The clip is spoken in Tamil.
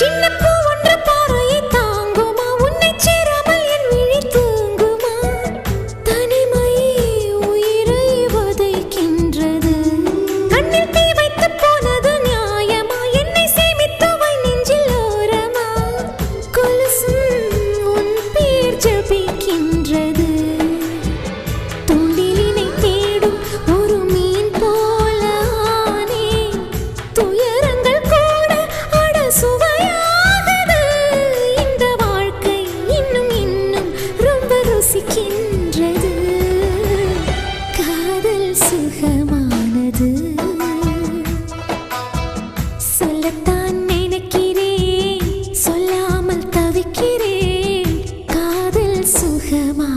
சின்ன பூ ஒன்று பாரு. சுகமானது சொல்லத்தான் நினைக்கிறேன் சொல்லாமல் தவிக்கிறேன் காதல் சுகமா